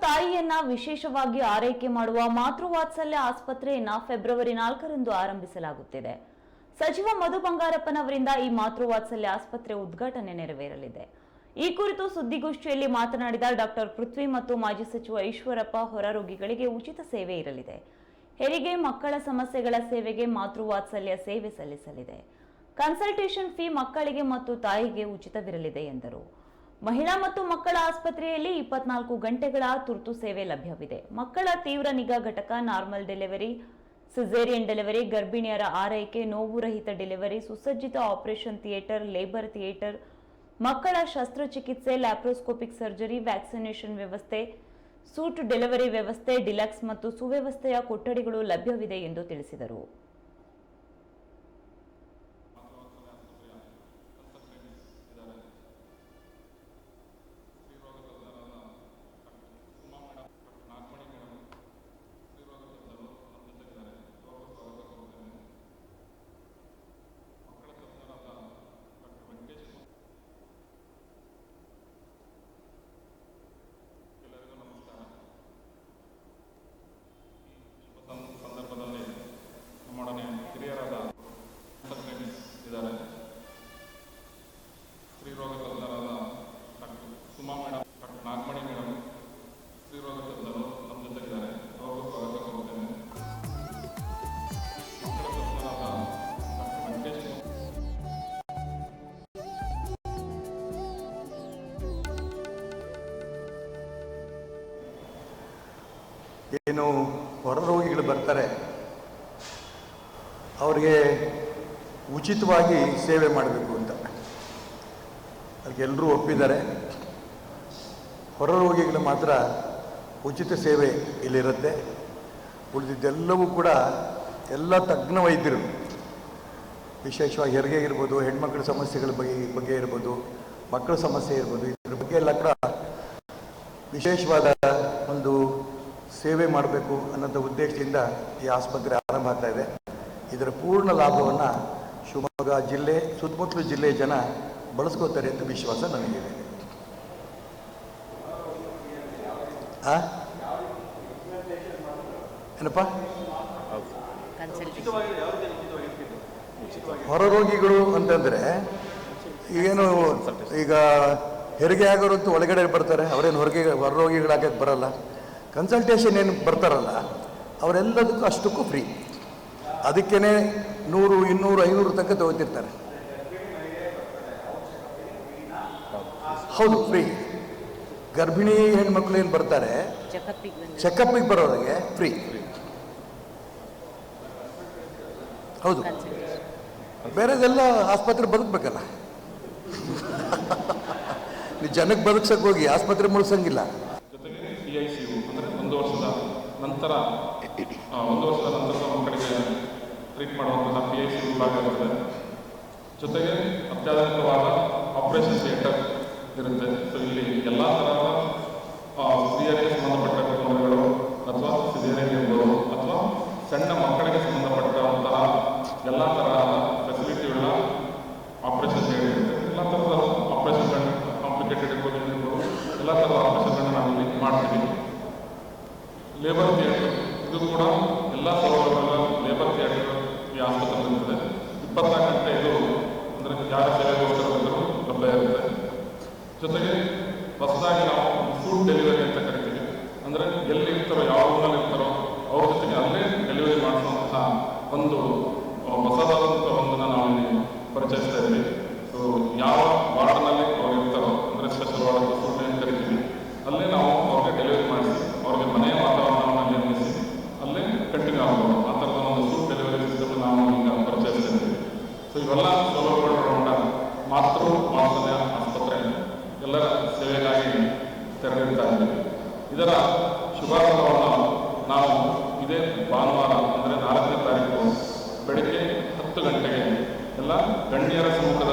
ತಾಯಿಯನ್ನ ವಿಶೇಷವಾಗಿ ಆರೈಕೆ ಮಾಡುವ ಮಾತೃವಾತ್ಸಲ್ಯ ಆಸ್ಪತ್ರೆಯನ್ನ ಫೆಬ್ರವರಿ ನಾಲ್ಕರಂದು ಆರಂಭಿಸಲಾಗುತ್ತಿದೆ. ಸಚಿವ ಮಧು ಬಂಗಾರಪ್ಪನವರಿಂದ ಈ ಮಾತೃವಾತ್ಸಲ್ಯ ಆಸ್ಪತ್ರೆ ಉದ್ಘಾಟನೆ ನೆರವೇರಲಿದೆ. ಈ ಕುರಿತು ಸುದ್ದಿಗೋಷ್ಠಿಯಲ್ಲಿ ಮಾತನಾಡಿದ ಡಾಕ್ಟರ್ ಪೃಥ್ವಿ ಮತ್ತು ಮಾಜಿ ಸಚಿವ ಈಶ್ವರಪ್ಪ ಹೊರ ರೋಗಿಗಳಿಗೆ ಉಚಿತ ಸೇವೆ ಇರಲಿದೆ. ಹೆರಿಗೆ ಮಕ್ಕಳ ಸಮಸ್ಯೆಗಳ ಸೇವೆಗೆ ಮಾತೃವಾತ್ಸಲ್ಯ ಸೇವೆ ಸಲ್ಲಿಸಲಿದೆ. ಕನ್ಸಲ್ಟೇಷನ್ ಫೀ ಮಕ್ಕಳಿಗೆ ಮತ್ತು ತಾಯಿಗೆ ಉಚಿತವಿರಲಿದೆ ಎಂದರು. ಮಹಿಳಾ ಮತ್ತು ಮಕ್ಕಳ ಆಸ್ಪತ್ರೆಯಲ್ಲಿ ಇಪ್ಪತ್ನಾಲ್ಕು ಗಂಟೆಗಳ ತುರ್ತು ಸೇವೆ ಲಭ್ಯವಿದೆ. ಮಕ್ಕಳ ತೀವ್ರ ನಿಗಾ ಘಟಕ ನಾರ್ಮಲ್ ಡೆಲಿವರಿ, ಸಿಸೇರಿಯನ್ ಡೆಲಿವರಿ, ಗರ್ಭಿಣಿಯರ ಆರೈಕೆ ನೋವು ರಹಿತ ಡೆಲಿವರಿ, ಸುಸಜ್ಜಿತ ಆಪರೇಷನ್ ಥಿಯೇಟರ್, ಲೇಬರ್ ಥಿಯೇಟರ್, ಮಕ್ಕಳ ಶಸ್ತ್ರಚಿಕಿತ್ಸೆ, ಲ್ಯಾಪ್ರೋಸ್ಕೋಪಿಕ್ ಸರ್ಜರಿ, ವ್ಯಾಕ್ಸಿನೇಷನ್ ವ್ಯವಸ್ಥೆ, ಸೂಟ್ ಡೆಲಿವರಿ ವ್ಯವಸ್ಥೆ, ಡಿಲಕ್ಸ್ ಮತ್ತು ಸುವ್ಯವಸ್ಥೆಯ ಕೊಠಡಿಗಳು ಲಭ್ಯವಿದೆ ಎಂದು ತಿಳಿಸಿದರು. ಏನು ಹೊರ ರೋಗಿಗಳು ಬರ್ತಾರೆ, ಅವ್ರಿಗೆ ಉಚಿತವಾಗಿ ಸೇವೆ ಮಾಡಬೇಕು ಅಂತ. ಅದಕ್ಕೆ ಎಲ್ಲರೂ ಒಪ್ಪಿದ್ದಾರೆ. ಹೊರ ರೋಗಿಗಳು ಮಾತ್ರ ಉಚಿತ ಸೇವೆ ಇಲ್ಲಿರುತ್ತೆ. ಉಳಿದಿದ್ದೆಲ್ಲವೂ ಕೂಡ ಎಲ್ಲ ತಜ್ಞ ವೈದ್ಯರು, ವಿಶೇಷವಾಗಿ ಹೆರಿಗೆ ಇರ್ಬೋದು, ಹೆಣ್ಮಕ್ಳ ಸಮಸ್ಯೆಗಳ ಬಗ್ಗೆ ಬಗ್ಗೆ ಇರ್ಬೋದು, ಮಕ್ಕಳ ಸಮಸ್ಯೆ ಇರ್ಬೋದು, ಇದ್ರ ಬಗ್ಗೆ ಎಲ್ಲ ಕೂಡ ವಿಶೇಷವಾದ ಒಂದು ಸೇವೆ ಮಾಡಬೇಕು ಅನ್ನೋಂಥ ಉದ್ದೇಶದಿಂದ ಈ ಆಸ್ಪತ್ರೆ ಆರಂಭ ಆಗ್ತಾ ಇದೆ. ಇದರ ಪೂರ್ಣ ಲಾಭವನ್ನು ಶಿವಮೊಗ್ಗ ಜಿಲ್ಲೆ, ಸುತ್ತಮುತ್ತಲು ಜಿಲ್ಲೆಯ ಜನ ಬಳಸ್ಕೋತಾರೆ ಅಂತ ವಿಶ್ವಾಸ ನನಗಿದೆ? ಏನಪ್ಪ? ಹೊರ ರೋಗಿಗಳು ಅಂತಂದ್ರೆ ಏನು ಈಗ ಹೆರಿಗೆ ಆಗೋರು ಅಂತ ಒಳಗಡೆ ಬರ್ತಾರೆ. ಅವರೇನು ಹೊರಗೆ ಹೊರ ರೋಗಿಗಳಾಗಕ್ಕೆ ಬರಲ್ಲ. ಕನ್ಸಲ್ಟೇಷನ್ ಏನು ಬರ್ತಾರಲ್ಲ ಅವರೆಲ್ಲದಕ್ಕೂ ಅಷ್ಟಕ್ಕೂ ಫ್ರೀ ಅದಕ್ಕೇ ನೂರು ಇನ್ನೂರು ಐನೂರು ತನಕ ತಗೋತಿರ್ತಾರೆ. ಹೌದು ಫ್ರೀ ಗರ್ಭಿಣಿ ಹೆಣ್ಮಕ್ಳು ಏನು ಬರ್ತಾರೆ? ಚೆಕಪ್ಪಿಗೆ ಬರೋರಿಗೆ ಫ್ರೀ ಹೌದು. ಬೇರೆದೆಲ್ಲ ಆಸ್ಪತ್ರೆ ಬದುಕಬೇಕಲ್ಲ. ನೀವು ಜನಕ್ಕೆ ಬದುಕ್ಸಕ್ಕೆ ಹೋಗಿ ಆಸ್ಪತ್ರೆ ಮುಳ್ಸಂಗಿಲ್ಲ ಜೊತೆಗೆ ಪಿ ಐ ಸಿ ಯು ಅಂದರೆ ಒಂದು ವರ್ಷದ ನಂತರ ಒಂದು ವರ್ಷದ ನಂತರದ ಮಕ್ಕಳಿಗೆ ಟ್ರೀಟ್ ಮಾಡುವಂತಹ ಪಿ ಐ ಸಿ ವಿಭಾಗ ಇರುತ್ತೆ. ಜೊತೆಗೆ ಅತ್ಯಾಧುನಿಕವಾದ ಆಪರೇಷನ್ ಥಿಯೇಟರ್ ಇರುತ್ತೆ. ಸೊ ಇಲ್ಲಿ ಎಲ್ಲ ತರಹದ ಆ, ಸ್ತ್ರೀಯರಿಗೆ ಸಂಬಂಧಪಟ್ಟ ತೊಂದರೆಗಳು ಅಥವಾ ಸಿರಿಯರಿಗೆ ಇರ್ಬೋದು ಅಥವಾ ಸಣ್ಣ ಮಕ್ಕಳಿಗೆ ಸಂಬಂಧಪಟ್ಟಂತಹ ಎಲ್ಲ ತರಹದ ಫೆಸಿಲಿಟಿಗಳ ಆಪರೇಷನ್ ಥಿಯೇಟರ್ ಇರುತ್ತೆ ಎಲ್ಲ ಥರದ ಆಪರೇಷನ್ಗಳು ಕಾಂಪ್ಲಿಕೇಟೆಡ್ ಇರ್ಬೋದು ಏನಿರ್ಬೋದು ಎಲ್ಲ ಥರದ ಆಪರೇಷನ್ಗಳನ್ನ ನಾವಿಲ್ಲಿ ಮಾಡ್ತೀವಿ ಲೇಬರ್ ಥಿಯೇಟರ್ ಇದು ಕೂಡ ಎಲ್ಲ ಸೌಲಭ್ಯಗಳ ಲೇಬರ್ ಥಿಯೇಟರ್ ಈ ಆಸ್ಪತ್ರೆಯಲ್ಲಿದೆ ಇಪ್ಪತ್ನಾಲ್ಕು ಗಂಟೆ ಇದು ಅಂದರೆ ಯಾರ ಸೇವೆಗೋಸ್ಕರ ಬಂದರೂ ಲಭ್ಯ ಇರುತ್ತೆ ಜೊತೆಗೆ ಹೊಸದಾಗಿ ನಾವು ಫುಡ್ ಡೆಲಿವರಿ ಅಂತ ಕರಿತೀವಿ. ಅಂದರೆ ಎಲ್ಲಿ ಇರ್ತಾರೋ ಯಾವ ಊರಲ್ಲಿ ಇರ್ತಾರೋ, ಅವ್ರ ಜೊತೆಗೆ ಅಲ್ಲೇ ಡೆಲಿವರಿ ಮಾಡಿಸುವಂತಹ ಒಂದು ಆ, ಹೊಸದಾದಂಥ ಒಂದನ್ನು ನಾವು ಇಲ್ಲಿ ಪರಿಚಯಿಸ್ತಾ ಇದ್ದೀವಿ ಸೊ ಯಾವ ವಾರ್ಡ್ನಲ್ಲಿ ಅವ್ರು ಇರ್ತಾರೋ ಅಂದರೆ ಸ್ಪೆಷಲ್ ವಾರ್ಡ್ ಅಂತ ಫುಡ್ ಏನು ಕರಿತೀವಿ ಅಲ್ಲೇ ನಾವು ಅವ್ರಿಗೆ ಡೆಲಿವರಿ ಮಾಡಿಸಿ ಅವ್ರಿಗೆ ಮನೆಯ ವಾತಾವರಣವನ್ನು ನಿರ್ಮಿಸಿ ಅಲ್ಲೇ ಕಂಟಿನ್ಯೂ ಆಗ್ಬೋದು ಆ ಥರದ ಒಂದು ಫುಡ್ ಡೆಲಿವರಿ ಸಿಸ್ಟಮ್ ನಾವು ಈಗ ಪರಿಚಯಿಸ್ತಾ ಇದ್ದೀವಿ ಸೊ ಇವೆಲ್ಲ ಸೌಲಭ್ಯಗಳೊಳಗೊಂಡ ಮಾತೃ ವಾತ್ಸಲ್ಯ ಆಸ್ಪತ್ರೆಯನ್ನು ಎಲ್ಲರ ಸೇವೆಗಾಗಿ ತೆರಳಿರ್ತಾ ಇದ್ದೀವಿ ಇದರ ಶುಭಾರಂಭವನ್ನು ನಾವು ಇದೇ ಭಾನುವಾರ, ಅಂದರೆ ನಾಲ್ಕನೇ ತಾರೀಕು, ಬೆಳಿಗ್ಗೆ ಹತ್ತು ಗಂಟೆಗೆ ಎಲ್ಲ ಗಣ್ಯರ ಸಮ್ಮುಖದಲ್ಲಿ